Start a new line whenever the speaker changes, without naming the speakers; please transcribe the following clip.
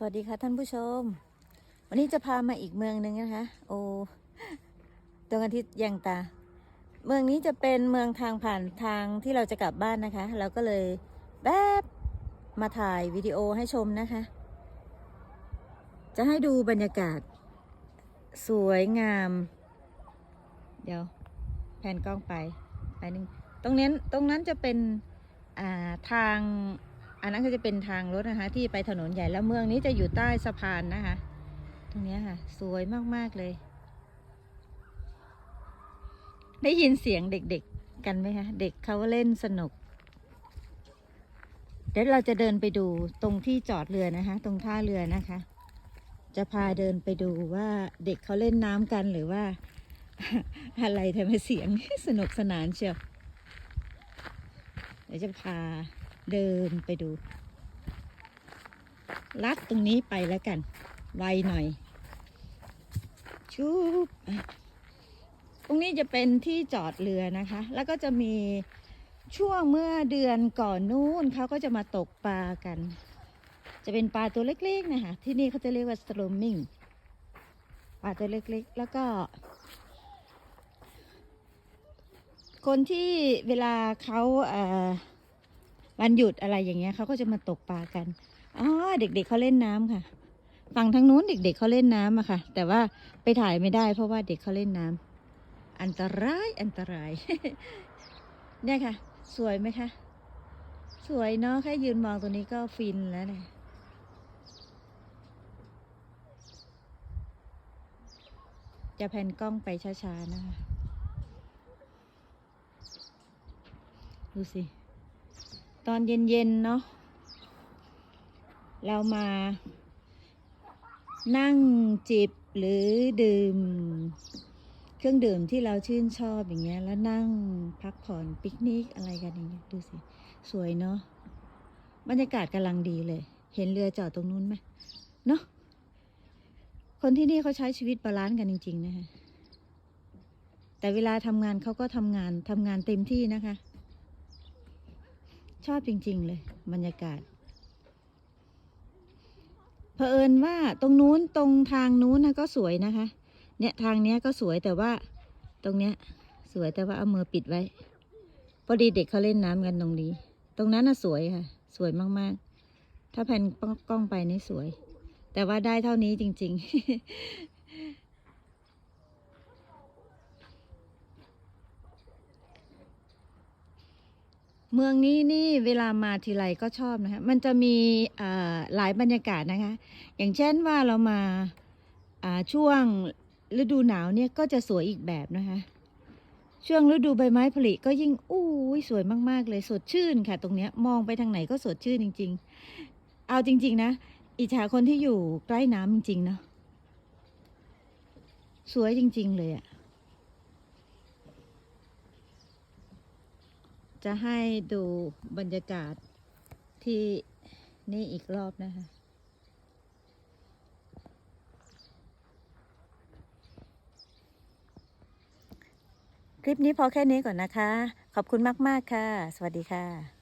สวัสดีค่ะท่านผู้ชม วันนี้จะพามาอีกเมืองหนึ่งนะคะ โอ้ดวงอาทิตย์ยังตา เมืองนี้จะเป็นเมืองทางผ่านทางที่เราจะกลับบ้านนะคะ เราก็เลยแป๊บมาถ่ายวิดีโอให้ชมนะคะ จะให้ดูบรรยากาศ สวยงาม เดี๋ยวแผ่นกล้องไปไปหนึ่งตรงนั้ตรงนั้นจะเป็นอ่าทาง อันนั้นก็จะเป็นทางรถนะคะ ที่ไปถนนใหญ่แล้วเมืองนี้จะอยู่ใต้สะพานนะคะ ตรงนี้ค่ะ สวยมากๆเลย ได้ยินเสียงเด็กๆกันไหมคะเด็กเขาเล่นสนุก เดี๋ยวเราจะเดินไปดูตรงที่จอดเรือนะคะ ตรงท่าเรือนะคะ จะพาเดินไปดูว่าเด็กเขาเล่นน้ำกันหรือว่า อะไรทำไมเสียงสนุกสนานเชียวเดี๋ยวจะพา เดินไปดู ลัดตรงนี้ไปแล้วกัน ไวหน่อย ชุบอ่ตรงนี้จะเป็นที่จอดเรือนะคะ แล้วก็จะมีช่วงเมื่อเดือนก่อนนู้นเขาก็จะมาตกปลากัน จะเป็นปลาตัวเล็กๆนะคะ ที่นี่เขาจะเรียกว่าสโลมมิงปลาตัวเล็กๆ แล้วก็ คนที่เวลาเขาเอ่อ วันหยุดอะไรอย่างเงี้ยเขาก็จะมาตกปลากันอ๋อเด็ก ๆเขาเล่นน้ำค่ะ ฝั่งทางนู้นเด็ก ๆเขาเล่นน้ำอะค่ะ แต่ว่าไปถ่ายไม่ได้ เพราะว่าเด็กเขาเล่นน้ำอันตรายอันตราย เนี่ยค่ะ สวยไหมคะสวยเนาะแค่ยืนมองตรงนี้ก็ฟินแล้วเนี่ยจะแผ่นกล้องไปช้าๆนะคะ ดูสิ ตอนเย็นๆเนาะเรามา นั่งจิบหรือดื่ม เครื่องดื่มที่เราชื่นชอบอย่างเงี้ย แล้วนั่งพักผ่อนปิกนิกอะไรกันอย่างเงี้ยดูสิ สวยเนาะบรรยากาศกำลังดีเลย เห็นเรือจอดตรงนู้นไหมเนาะคนที่นี่เขาใช้ชีวิตบาลานซ์กันจริง ๆ นะคะแต่เวลาทำงานเขาก็ทำงานทำงานเต็มที่นะคะ ชอบจริง ๆ เลย บรรยากาศเผอิญว่าตรงนู้นตรงทางนู้นนะก็สวยนะคะ เนี่ยทางเนี้ยก็สวยแต่ว่า ตรงเนี้ย สวยแต่ว่าเอามือปิดไว้พอดีเด็กเขาเล่นน้ำกันตรงนี้ ตรงนั้นน่ะสวยค่ะ สวยมากๆ ถ้าแผ่นกล้องไปนี่สวย แต่ว่าได้เท่านี้จริง ๆ เมืองนี้นี่เวลามาทีไรก็ชอบนะคะมันจะมีหลายบรรยากาศนะคะ อย่างเช่นว่าเรามาช่วงฤดูหนาวเนี่ยก็จะสวยอีกแบบนะคะ ช่วงฤดูใบไม้ผลิก็ยิ่งอู้สวยมาก ๆ เลยสดชื่นค่ะ ตรงเนี้ยมองไปทางไหนก็สดชื่นจริง ๆ เอาจริง ๆ นะ อิจฉาคนที่อยู่ใกล้น้ำจริง ๆ เนาะสวยจริง ๆ เลยอะ จะให้ดูบรรยากาศที่นี่อีกรอบนะคะ คลิปนี้พอแค่นี้ก่อนนะคะ ขอบคุณมาก ๆ ค่ะ สวัสดีค่ะ